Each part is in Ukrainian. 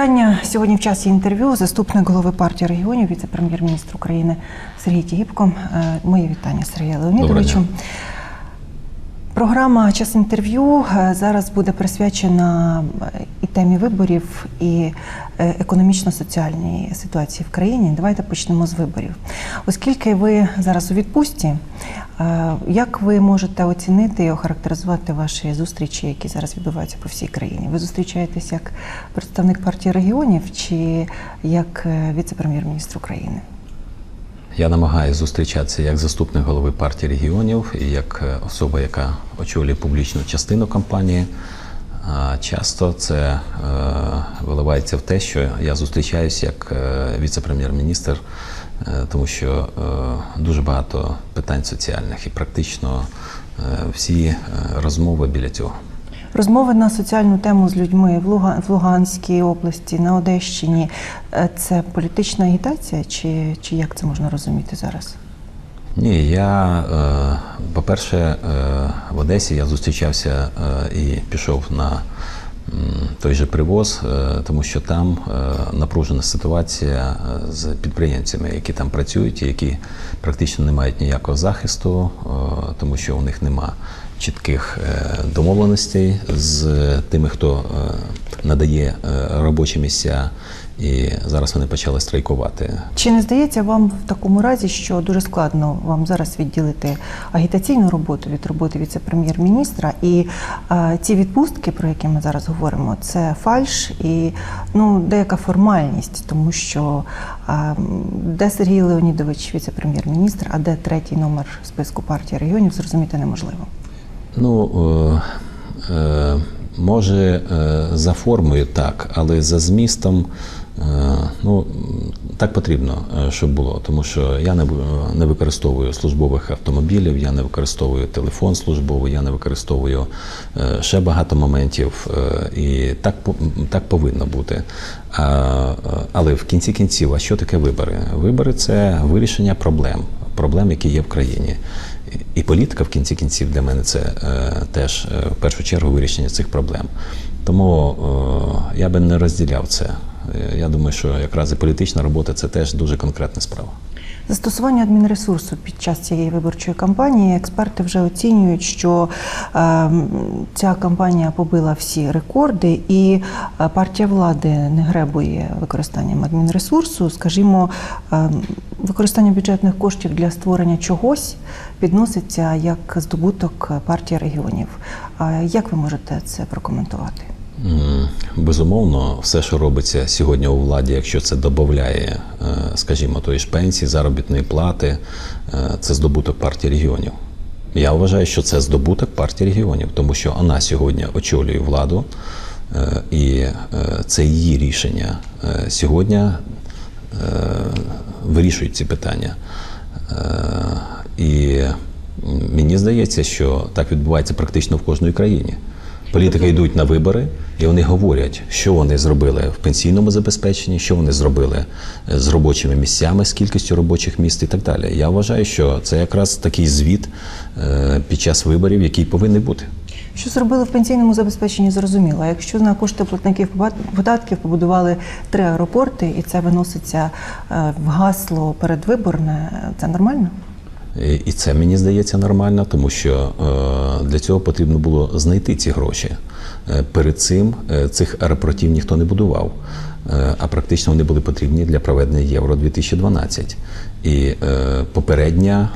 Моє вітання сьогодні в часі інтерв'ю. Заступник голови партії регіонів, віце-прем'єр-міністр України Сергій Тігіпко. Е, Моє вітання Сергія Леонідовичу. Програма час інтерв'ю е, зараз буде присвячена е, і темі виборів, і е, економічно-соціальній ситуації в країні. Давайте почнемо з виборів. Оскільки ви зараз у відпустці, як ви можете оцінити і охарактеризувати ваші зустрічі, які зараз відбуваються по всій країні? Ви зустрічаєтесь як представник партії регіонів чи як віце-прем'єр-міністр України? Я намагаюся зустрічатися як заступник голови партії регіонів і як е, особа, яка очолює публічну частину кампанії. Часто це е, виливається в те, що я зустрічаюся як е, віце-прем'єр-міністр, тому що дуже багато питань соціальних і практично всі розмови біля цього. Розмови на соціальну тему з людьми в Луга- в Луганській області, на Одещині е, це політична агітація, чи, чи як це можна розуміти зараз? Ні, я, е, по-перше, е, в Одесі я зустрічався і пішов на той же привоз, тому що там напружена ситуація з підприємцями, які там працюють, які практично не мають ніякого захисту, тому що у них нема чітких е, домовленостей з тими, хто е, надає е, робочі місця. І зараз вони почали страйкувати. Чи не здається вам в такому разі, що дуже складно вам зараз відділити агітаційну роботу від роботи віце-прем'єр-міністра? І е, ці відпустки, про які ми зараз говоримо, це фальш і ну деяка формальність, тому що е, де Сергій Леонідович, віце-прем'єр-міністр, а де третій номер списку партії регіонів, зрозуміти неможливо. Ну, е, е, може, е, за формою так, але за змістом ну, так потрібно, щоб було. Тому що я не, використовую службових автомобілів, я не використовую телефон службовий, я не використовую ще багато моментів. І так, так повинно бути. Але в кінці кінців, а що таке вибори? Вибори це вирішення проблем, проблем, які є в країні. І політика в кінці кінців для мене це е, теж е, в першу чергу вирішення цих проблем. Тому е, я би не розділяв це. Е, Я думаю, що якраз і політична робота це теж дуже конкретна справа. Застосування адмінресурсу під час цієї виборчої кампанії експерти вже оцінюють, що е, ця кампанія побила всі рекорди, і е, партія влади не гребує використанням адмінресурсу. Скажімо, е, використання бюджетних коштів для створення чогось підноситься як здобуток партії регіонів. Е, Як ви можете це прокоментувати? Безумовно, все, що робиться сьогодні у владі, якщо це додає, скажімо, тої ж пенсії, заробітної плати, е, це здобуток партії регіонів. Я вважаю, що це здобуток партії регіонів, тому що вона сьогодні очолює владу, е, і е, це її рішення. Е, Сьогодні е, вирішують ці питання. Е, І мені здається, що так відбувається практично в кожній країні. Політики йдуть на вибори, і вони говорять, що вони зробили в пенсійному забезпеченні, що вони зробили е, з робочими місцями, з кількістю робочих місць і так далі. Я вважаю, що це якраз такий звіт е, під час виборів, який повинен бути. Що зробили в пенсійному забезпеченні, зрозуміло. Якщо на кошти платників податків побудували три аеропорти, і це виноситься е, в гасло передвиборне, це нормально? І- це мені здається нормально, тому що е, для цього потрібно було знайти ці гроші. Е, Перед цим е, цих аеропортів ніхто не будував, а практично вони були потрібні для проведення Євро 2012. І попередня,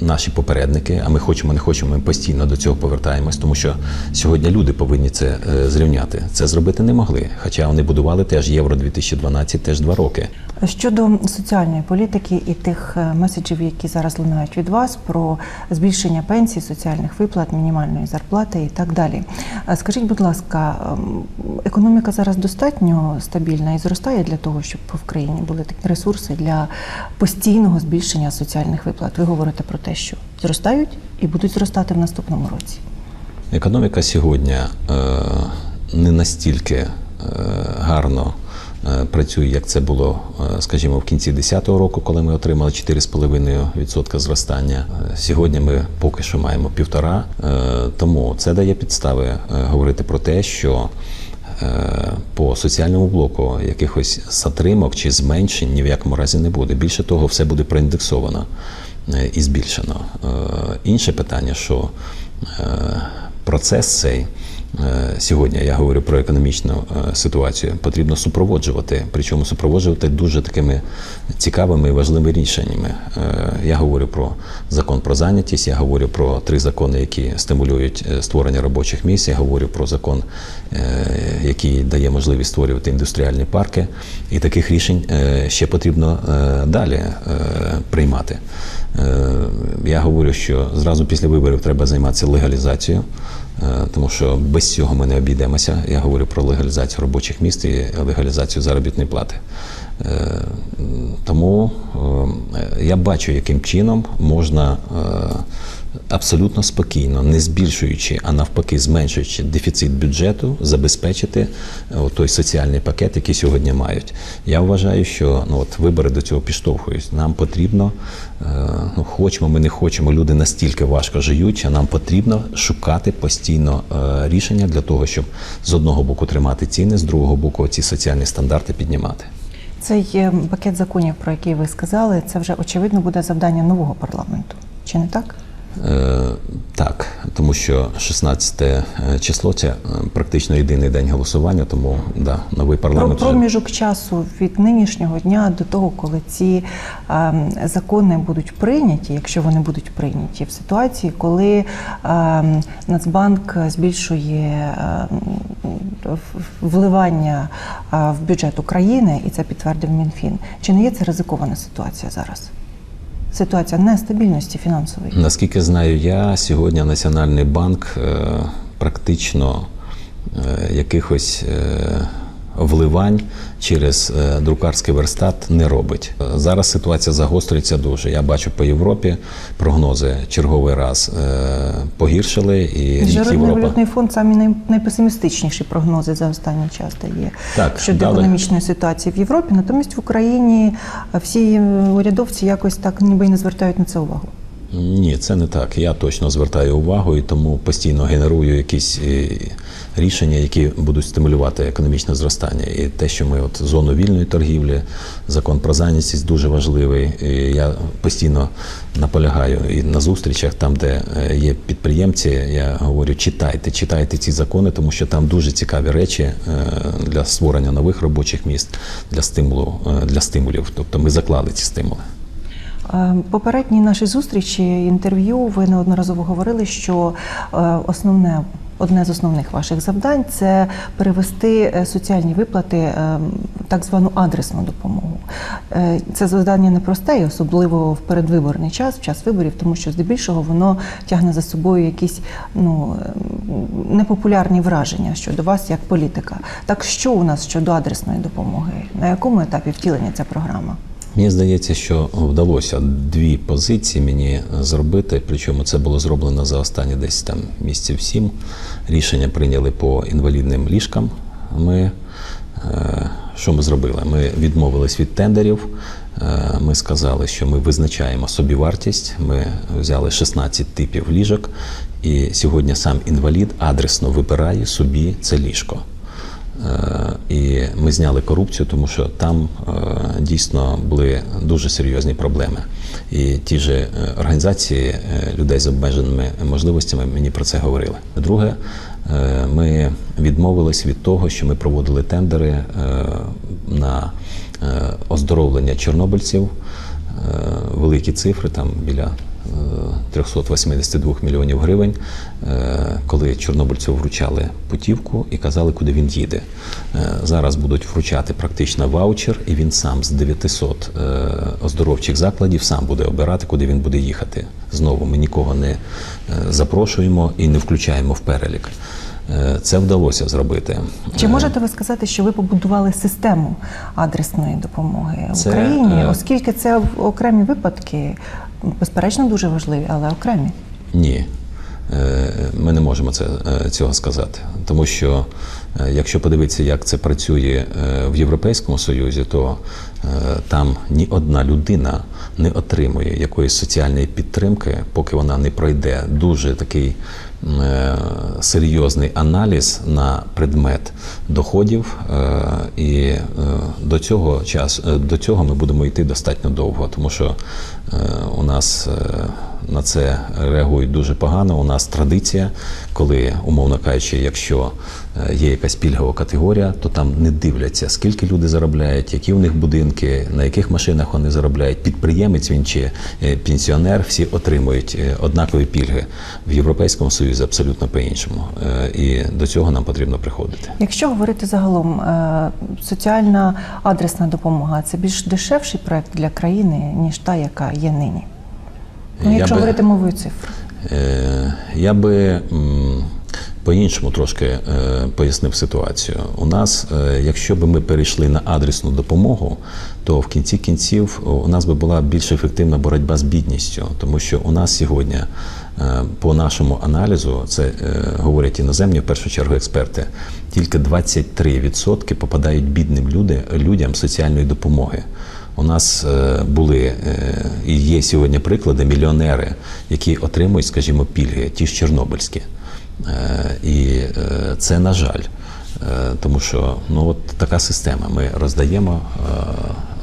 наші попередники, а ми хочемо, не хочемо, ми постійно до цього повертаємось, тому що сьогодні люди повинні це зрівняти. Це зробити не могли. Хоча вони будували теж Євро 2012 теж два роки. Щодо соціальної політики і тих е, меседжів, які зараз лунають від вас про збільшення пенсій, соціальних виплат, мінімальної зарплати і так далі. Е, Скажіть, будь ласка, ем, економіка зараз достатньо стабільна і зростає для того, щоб в країні були такі ресурси для постійного збільшення соціальних виплат? Ви говорите про те, що зростають і будуть зростати в наступному році. Економіка сьогодні е, не настільки е, гарно працює, як це було, е, скажімо, в кінці 2010 року, коли ми отримали 4,5% зростання. Е, Сьогодні ми поки що маємо півтора. Е, Тому це дає підстави е, говорити про те, що е, по соціальному блоку якихось затримок чи зменшень ні в якому разі не буде. Більше того, все буде проіндексовано е, і збільшено. Е, Інше питання, що е, процес цей. Е, Сьогодні я говорю про економічну е, ситуацію. Потрібно супроводжувати, причому супроводжувати дуже такими цікавими і важливими рішеннями. Е, Я говорю про закон про зайнятість, я говорю про три закони, які стимулюють створення робочих місць. Я говорю про закон, який дає можливість створювати індустріальні парки. І таких рішень ще потрібно далі приймати. Я говорю, що зразу після виборів треба займатися легалізацією, тому що без цього ми не обійдемося. Я говорю про легалізацію робочих місць і легалізацію заробітної плати. Е, Тому е, я бачу, яким чином можна е, абсолютно спокійно, не збільшуючи, а навпаки, зменшуючи дефіцит бюджету, забезпечити е, той соціальний пакет, який сьогодні мають. Я вважаю, що ну от вибори до цього підштовхують. Нам потрібно, е, ну хочемо, ми не хочемо. Люди настільки важко живуть, що нам потрібно шукати постійно е, рішення для того, щоб з одного боку тримати ціни, з другого боку ці соціальні стандарти піднімати. Цей пакет законів, про який ви сказали, це вже очевидно буде завдання нового парламенту. Чи не так? Е, так, тому що 16 число це е, практично єдиний день голосування, тому да, новий Про парламент. вже- проміжок часу від нинішнього дня до того, коли ці ем, закони будуть прийняті, якщо вони будуть прийняті, в ситуації, коли ем, Нацбанк збільшує ем, в- вливання е, в бюджет України, і це підтвердив Мінфін. Чи не є це ризикована ситуація зараз? Ситуація нестабільності фінансової. Наскільки знаю я, сьогодні Національний банк е, практично е, якихось е, вливань через е, друкарський верстат не робить. Е, Зараз ситуація загострюється дуже. Я бачу по Європі прогнози черговий раз е, погіршили, і Міжнародний Європа. валютний фонд самі найпесимістичніші прогнози за останній час дає Так, щодо дали. економічної ситуації в Європі. Натомість в Україні всі урядовці якось так ніби й не звертають на це увагу. Ні, це не так. Я точно звертаю увагу і тому постійно генерую якісь рішення, які будуть стимулювати економічне зростання. І те, що ми от зону вільної торгівлі, закон про зайнятість дуже важливий. І я постійно наполягаю і на зустрічах, там, де е, є підприємці, я говорю, читайте, читайте ці закони, тому що там дуже цікаві речі е, для створення нових робочих місць, для стимулу, е, для стимулів. Тобто ми заклали ці стимули. Попередній нашій зустрічі інтерв'ю ви неодноразово говорили, що основне. Одне з основних ваших завдань це перевести е, соціальні виплати е, так звану адресну допомогу. Е, Це завдання непросте, і особливо в передвиборний час, в час виборів, тому що здебільшого воно тягне за собою якісь ну непопулярні враження щодо вас як політика. Так що у нас щодо адресної допомоги? На якому етапі втілення ця програма? Мені здається, що вдалося дві позиції мені зробити. Причому це було зроблено за останні десь там місяців сім. Рішення прийняли по інвалідним ліжкам. Ми е, що ми зробили? Ми відмовились від тендерів. Е, Ми сказали, що ми визначаємо собівартість. Ми взяли 16 типів ліжок, і сьогодні сам інвалід адресно вибирає собі це ліжко. Е, І ми зняли корупцію, тому що там е, дійсно були дуже серйозні проблеми. І ті ж е, організації людей з обмеженими можливостями мені про це говорили. Друге, ми відмовились від того, що ми проводили тендери на оздоровлення чорнобильців. Великі цифри, там біля 382 мільйонів гривень, е, коли чорнобильцю вручали путівку і казали, куди він їде. Е, Зараз будуть вручати практично ваучер, і він сам з 900 е, оздоровчих закладів сам буде обирати, куди він буде їхати. Знову ми нікого не е, запрошуємо і не включаємо в перелік. Е, Це вдалося зробити. Чи Е, можете ви сказати, що ви побудували систему адресної допомоги в Це, Україні, е, оскільки це окремі випадки, безперечно, дуже важливі, але окремі? Ні. е, ми не можемо це, е, цього сказати. Тому що е, якщо подивитися, як це працює в Європейському Союзі, то там ні одна людина не отримує якоїсь соціальної підтримки, поки вона не пройде дуже такий серйозний аналіз на предмет доходів, е, і е, до цього часу е, до цього ми будемо йти достатньо довго, тому що е, у нас е, на це реагують дуже погано. У нас традиція, коли, умовно кажучи, якщо е, є якась пільгова категорія, то там не дивляться, скільки люди заробляють, які у них будинки, на яких машинах вони заробляють. Підприємець він чи е, пенсіонер, всі отримують е, однакові пільги в Європейському Союзі абсолютно по-іншому. Е, І до цього нам потрібно приходити. Якщо говорити загалом, соціальна адресна допомога це більш дешевший проект для країни, ніж та, яка є нині. Ну, якщо би- говорити мовою цифр. Е, Я би по-іншому трошки е, пояснив ситуацію. У нас, е, якщо б ми перейшли на адресну допомогу, то в кінці кінців у нас би була більш ефективна боротьба з бідністю, тому що у нас сьогодні, е, по нашому аналізу, це е, говорять іноземні в першу чергу експерти, тільки 23% попадають бідним люди, людям соціальної допомоги. У нас е, були е, і є сьогодні приклади мільйонери, які отримують, скажімо, пільги, ті ж чорнобильські. Е, І це на жаль, тому що ну от така система. Ми роздаємо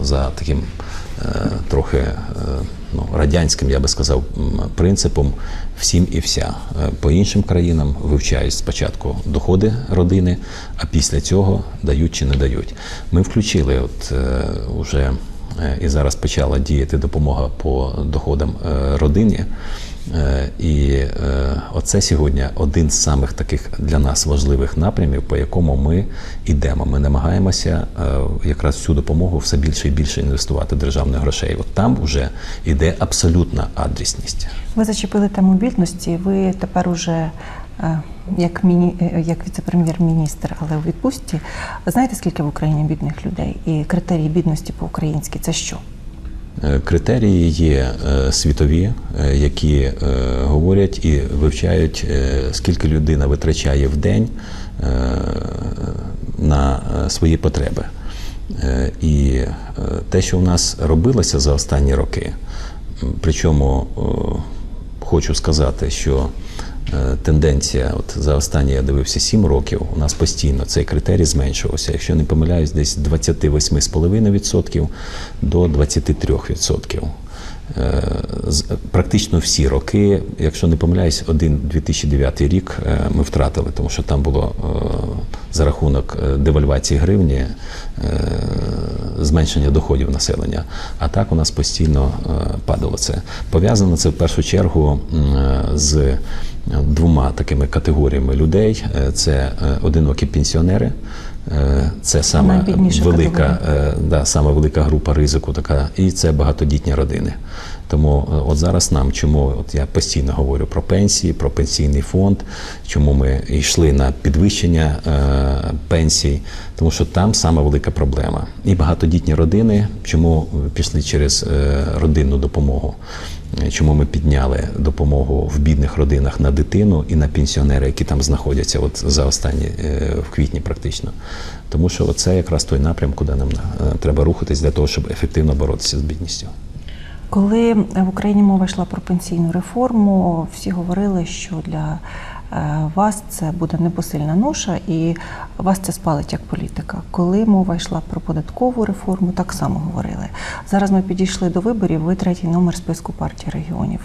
за таким трохи ну, радянським, я би сказав, принципом всім і вся. По іншим країнам вивчають спочатку доходи родини, а після цього дають чи не дають. Ми включили от уже і зараз почала діяти допомога по доходам е, родині. Е, І е, оце сьогодні один з самих таких для нас важливих напрямів, по якому ми йдемо. Ми намагаємося е, якраз цю допомогу все більше і більше інвестувати державних грошей. От там вже йде абсолютна адресність. Ви зачепили тему бідності. Ви тепер уже е, як міні, е, як віце-прем'єр-міністр, але у відпустці. Знаєте, скільки в Україні бідних людей? І критерії бідності по-українськи це що? Е, Критерії є е, світові, які говорять і вивчають, скільки людина витрачає в день на свої потреби. І те, що у нас робилося за останні роки, причому хочу сказати, що тенденція, от за останні я дивився 7 років, у нас постійно цей критерій зменшувався. Якщо не помиляюсь, десь з 28,5% до 23%. Е, Практично всі роки, якщо не помиляюсь, один 2009 рік е, ми втратили, тому що там було е, за рахунок е, девальвації гривні е, зменшення доходів населення. А так у нас постійно е, падало це. Пов'язано це в першу чергу з двома такими категоріями людей: Е, це е, одинокі пенсіонери. Е, Це Найбідніша велика, е, да, саме велика група ризику, така, і це багатодітні родини. Тому е, от зараз нам, чому от я постійно говорю про пенсії, про пенсійний фонд, чому ми йшли на підвищення е, пенсій, тому що там саме велика проблема. І багатодітні родини, чому пішли через е, родинну допомогу. Е, Чому ми підняли допомогу в бідних родинах на дитину і на пенсіонери, які там знаходяться от за останні е, в квітні, практично. Тому що це якраз той напрям, куди нам е, треба рухатись для того, щоб ефективно боротися з бідністю. Коли в Україні мова йшла про пенсійну реформу, всі говорили, що для вас це буде непосильна ноша, і вас це спалить як політика. Коли мова йшла про податкову реформу, так само говорили. Зараз ми підійшли до виборів. Ви третій номер списку партії регіонів.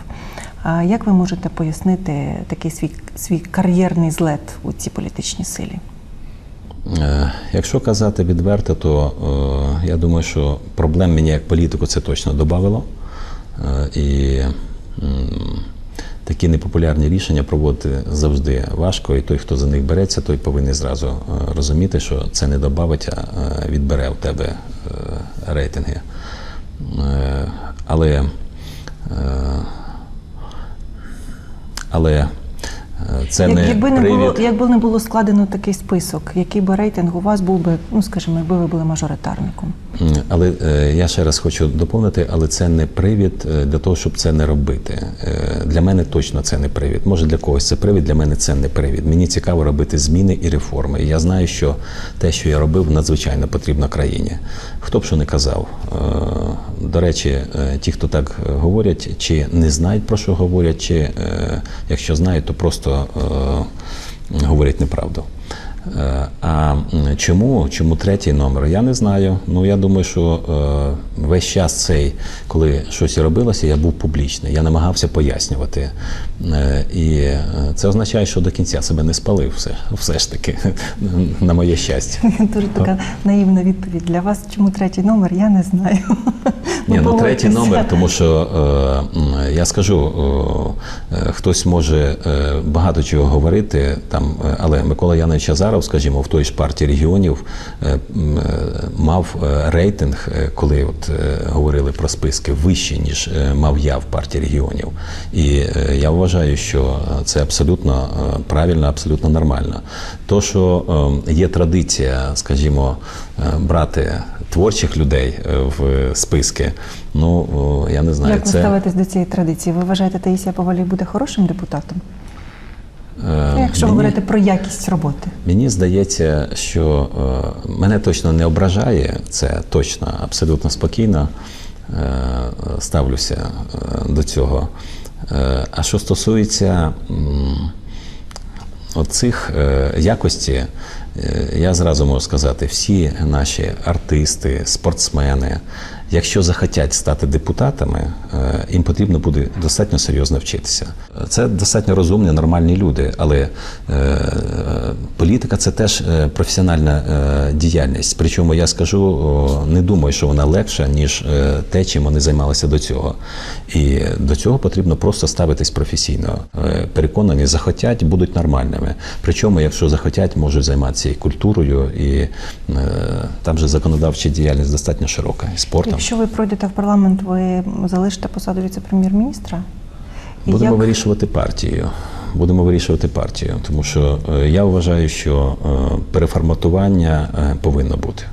А як ви можете пояснити такий свій, свій кар'єрний злет у цій політичній силі? Е, Якщо казати відверто, то е, я думаю, що проблем мені як політику це точно додавало. Е, і такі непопулярні рішення проводити завжди важко, і той, хто за них береться, той повинен зразу е, розуміти, що це не додавить, а е, відбере в тебе е, рейтинги. Але, але це Як- не якби не привід. було, якби не було складено такий список, який би рейтинг у вас був би, ну скажімо, якби ви були мажоритарником. Але е, я ще раз хочу доповнити, але це не привід е, для того, щоб це не робити. Е, Для мене точно це не привід. Може для когось це привід, для мене це не привід. Мені цікаво робити зміни і реформи. І я знаю, що те, що я робив, надзвичайно потрібно країні. Хто б що не казав. До речі, е, ті, хто так е, говорять, чи не знають про що говорять, чи е, якщо знають, то просто говорять неправду. Е, А чому, чому третій номер? Я не знаю. Ну я думаю, що е, весь час цей, коли щось робилося, я був публічний. Я намагався пояснювати. Е, І це означає, що до кінця себе не спалив все, все ж таки, на моє щастя. Дуже така наївна відповідь для вас. Чому третій номер? Я не знаю. Ні, ну третій номер, тому що е, я скажу, е, хтось може багато чого говорити там, але Микола Янович Азаров, скажімо, в той ж партії регіонів е, е, мав е, рейтинг, коли от говорили про списки, вищий, ніж мав я в партії регіонів. І я вважаю, що це абсолютно правильно, абсолютно нормально. То, що е, є традиція, скажімо, брати творчих людей в списки. Ну я не знаю, Як ви це ставитесь до цієї традиції? Ви вважаєте, Таїсія Повалій буде хорошим депутатом? Е, Якщо мені, говорити про якість роботи. мені здається, що е, мене точно не ображає це точно, абсолютно спокійно е, ставлюся до цього. А що стосується оцих е, якості, я зразу можу сказати, всі наші артисти, спортсмени, якщо захотять стати депутатами, е, їм потрібно буде достатньо серйозно вчитися. Це достатньо розумні, нормальні люди, але е, політика це теж е, професіональна діяльність. Причому я скажу, не думаю, що вона легша, ніж те, чим вони займалися до цього. І до цього потрібно просто ставитись професійно. Переконані, захотять, будуть нормальними. Причому, якщо захотять, можуть займатися і культурою, і там же законодавча діяльність достатньо широка, і спортом. Якщо ви пройдете в парламент, ви залишите посаду віце-прем'єр-міністра? Будемо як- вирішувати партію. Будемо вирішувати партію, тому що е, я вважаю, що е, переформатування е, повинно бути.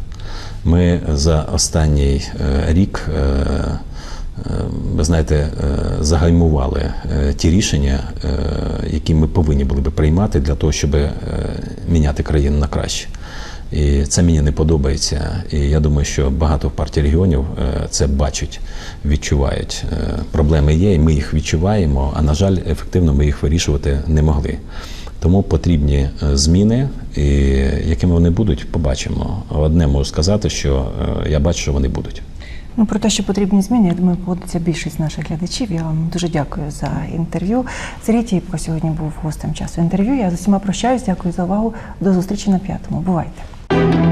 Ми за останній рік, ви знаєте, загальмували ті рішення, які ми повинні були би приймати для того, щоб міняти країну на краще. І це мені не подобається. І я думаю, що багато в партії регіонів е, це бачать, відчувають. Е, Проблеми є, і ми їх відчуваємо, а на жаль, ефективно ми їх вирішувати не могли. Тому потрібні е, зміни, і якими вони будуть, побачимо. Одне можу сказати, що я бачу, що вони будуть. Ну, про те, що потрібні зміни, я думаю, погодиться більшість наших глядачів. Я вам дуже дякую за інтерв'ю. Сергій Тіпко сьогодні був гостем часу інтерв'ю. Я з усіма прощаюсь. Дякую за увагу. До зустрічі на п'ятому. Бувайте. Thank you.